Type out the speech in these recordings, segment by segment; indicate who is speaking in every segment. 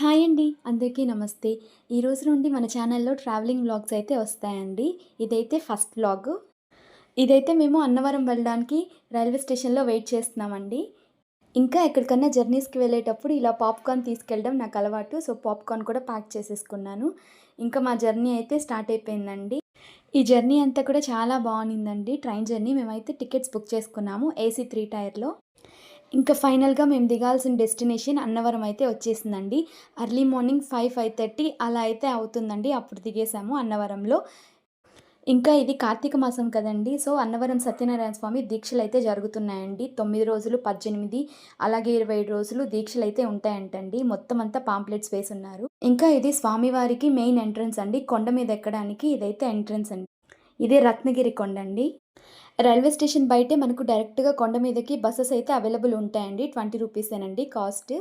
Speaker 1: Hi అండి అందరికీ నమస్తే. ఈ రోజు నుండి మన ఛానల్లో ట్రావెలింగ్ వ్లాగ్స్ అయితే వస్తాయండి. ఇదైతే ఫస్ట్ వ్లాగ్. ఇదైతే మేము అన్నవరం వెళ్ళడానికి రైల్వే స్టేషన్లో వెయిట్ చేస్తున్నామండి. ఇంకా ఎక్కడికన్నా జర్నీస్కి వెళ్ళేటప్పుడు ఇలా పాప్కార్న్ తీసుకెళ్ళడం నాకు అలవాటు సో పాప్కార్న్ కూడా ప్యాక్ చేసేసుకున్నాను. ఇంకా మా జర్నీ అయితే స్టార్ట్ అయిపోయిందండి. ఈ జర్నీ అంతా కూడా చాలా బాగుండిందండి. ట్రైన్ జర్నీ మేమైతే టికెట్స్ బుక్ చేసుకున్నాము ఏసీ త్రీ టైర్లో. ఇంకా ఫైనల్గా మేము దిగాల్సిన డెస్టినేషన్ అన్నవరం అయితే వచ్చేసిందండి. Early morning five five thirty అలా అయితే అవుతుందండి. అప్పుడు దిగేసాము అన్నవరంలో. ఇంకా ఇది కార్తీక మాసం కదండి. సో అన్నవరం సత్యనారాయణ స్వామి దీక్షలు అయితే జరుగుతున్నాయండి. తొమ్మిది రోజులు పద్దెనిమిది అలాగే ఇరవై ఏడు రోజులు దీక్షలు అయితే ఉంటాయంటండి. మొత్తం అంతా పాంప్లెట్స్ వేసి ఉన్నారు ఇంకా ఇది స్వామివారికి మెయిన్ ఎంట్రన్స్ అండి. కొండ మీద ఎక్కడానికి ఇదైతే ఎంట్రన్స్ అండి. ఇదే రత్నగిరి కొండ అండి రైల్వే స్టేషన్ బయటే మనకు డైరెక్ట్గా కొండ మీదకి బస్సెస్ అయితే అవైలబుల్ ఉంటాయండి. ట్వంటీ రూపీసేనండి కాస్ట్.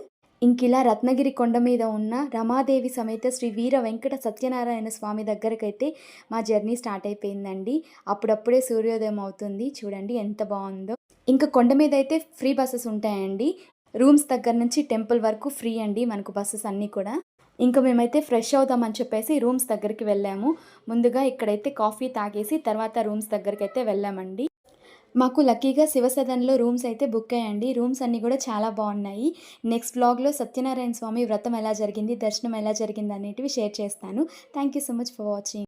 Speaker 1: ఇంక ఇలా రత్నగిరి కొండ మీద ఉన్న రమాదేవి సమేత శ్రీ వీర వెంకట సత్యనారాయణ స్వామి దగ్గరకైతే మా జర్నీ స్టార్ట్ అయిపోయిందండి. అప్పుడప్పుడే సూర్యోదయం అవుతుంది. చూడండి ఎంత బాగుందో. ఇంకా కొండ మీద అయితే ఫ్రీ బస్సెస్ ఉంటాయండి. రూమ్స్ దగ్గర నుంచి టెంపుల్ వరకు ఫ్రీ అండి మనకు బస్సెస్ అన్నీ కూడా. ఇంకా మేమైతే ఫ్రెష్ అవుదామని చెప్పేసి రూమ్స్ దగ్గరికి వెళ్ళాము. ముందుగా ఇక్కడైతే కాఫీ తాగేసి తర్వాత రూమ్స్ దగ్గరికి అయితే వెళ్ళామండి. మాకు లక్కీగా శివసదన్లో రూమ్స్ అయితే బుక్ అయ్యండి రూమ్స్ అన్నీ కూడా చాలా బాగున్నాయి. నెక్స్ట్ బ్లాగ్లో సత్యనారాయణ స్వామి వ్రతం ఎలా జరిగింది దర్శనం ఎలా జరిగింది అనేటివి షేర్ చేస్తాను. Thank you so much for watching.